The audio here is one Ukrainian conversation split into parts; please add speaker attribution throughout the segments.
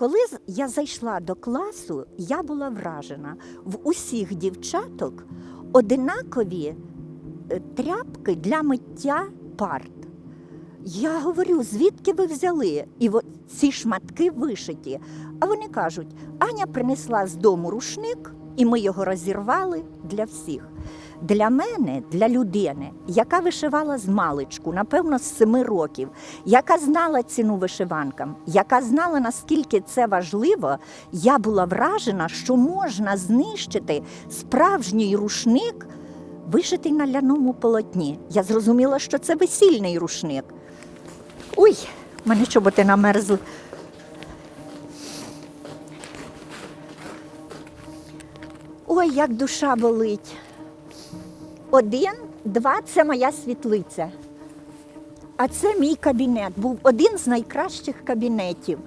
Speaker 1: Коли я зайшла до класу, я була вражена. В усіх дівчаток одинакові е, тряпки для миття парт. Я говорю, звідки ви взяли? І ці шматки вишиті. А вони кажуть, Аня принесла з дому рушник, і ми його розірвали для всіх. Для мене, для людини, яка вишивала з маличку, напевно, з семи років, яка знала ціну вишиванкам, яка знала, наскільки це важливо, я була вражена, що можна знищити справжній рушник, вишитий на ляному полотні. Я зрозуміла, що це весільний рушник. Ой, мене чоботи намерзли. Ой, як душа болить. Один, два це моя світлиця. А це мій кабінет. Був один з найкращих кабінетів.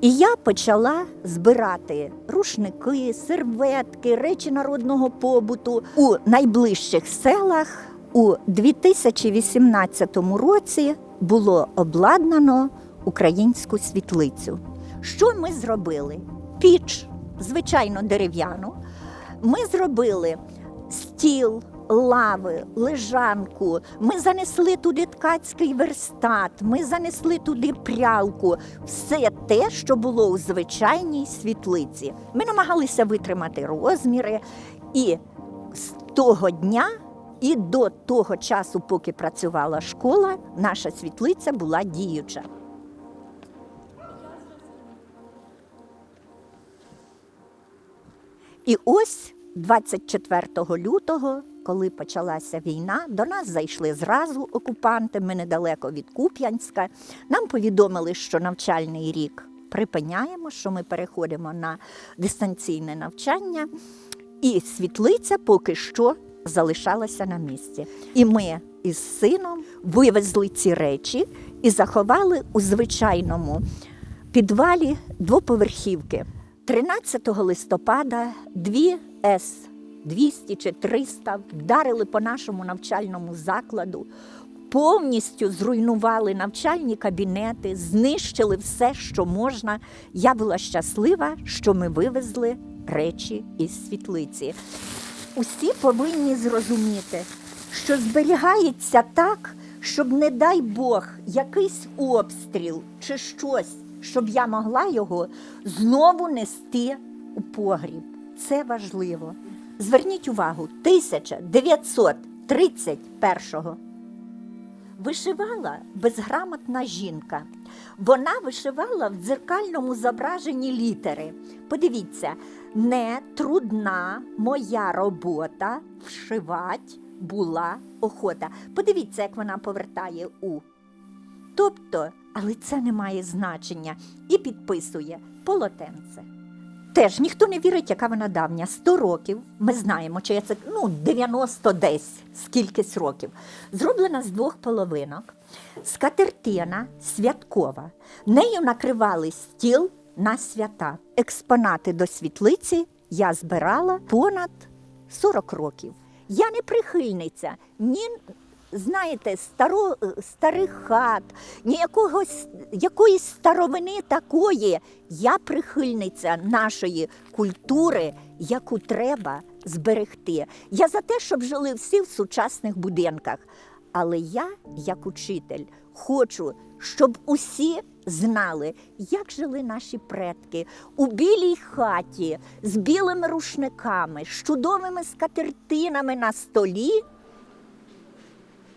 Speaker 1: І я почала збирати рушники, серветки, речі народного побуту у найближчих селах. У 2018 році було обладнано українську світлицю. Що ми зробили? Піч, звичайно, дерев'яну. Ми зробили стіл, лави, лежанку. Ми занесли туди ткацький верстат, ми занесли туди прялку. Все те, що було у звичайній світлиці. Ми намагалися витримати розміри, і з того дня. І до того часу, поки працювала школа, наша світлиця була діюча. І ось 24 лютого, коли почалася війна, до нас зайшли зразу окупанти. Ми недалеко від Куп'янська. Нам повідомили, що навчальний рік припиняємо, що ми переходимо на дистанційне навчання, і світлиця поки що залишалася на місці. І ми із сином вивезли ці речі і заховали у звичайному підвалі двоповерхівки. 13 листопада дві С 200 чи 300 вдарили по нашому навчальному закладу, повністю зруйнували навчальні кабінети, знищили все, що можна. Я була щаслива, що ми вивезли речі із світлиці. Усі повинні зрозуміти, що зберігається так, щоб, не дай Бог, якийсь обстріл чи щось, щоб я могла його знову нести у погріб. Це важливо. Зверніть увагу, 1931-го вишивала безграмотна жінка. Вона вишивала в дзеркальному зображенні літери. Подивіться, не трудна моя робота вшивать була охота. Подивіться, як вона повертає у. Тобто, але це не має значення і підписує полотенце. Теж ніхто не вірить, яка вона давня. 100 років. Ми знаємо, чи це ну, 90 десь скількись років. Зроблена з двох половинок. Скатертина святкова. Нею накривали стіл на свята. Експонати до світлиці я збирала понад 40 років. Я не прихильниця ні знаєте, старо, старих хат, ні якогось, якоїсь старовини такої. Я прихильниця нашої культури, яку треба зберегти. Я за те, щоб жили всі в сучасних будинках. Але я, як учитель, хочу, щоб усі знали, як жили наші предки у білій хаті з білими рушниками, з чудовими скатертинами на столі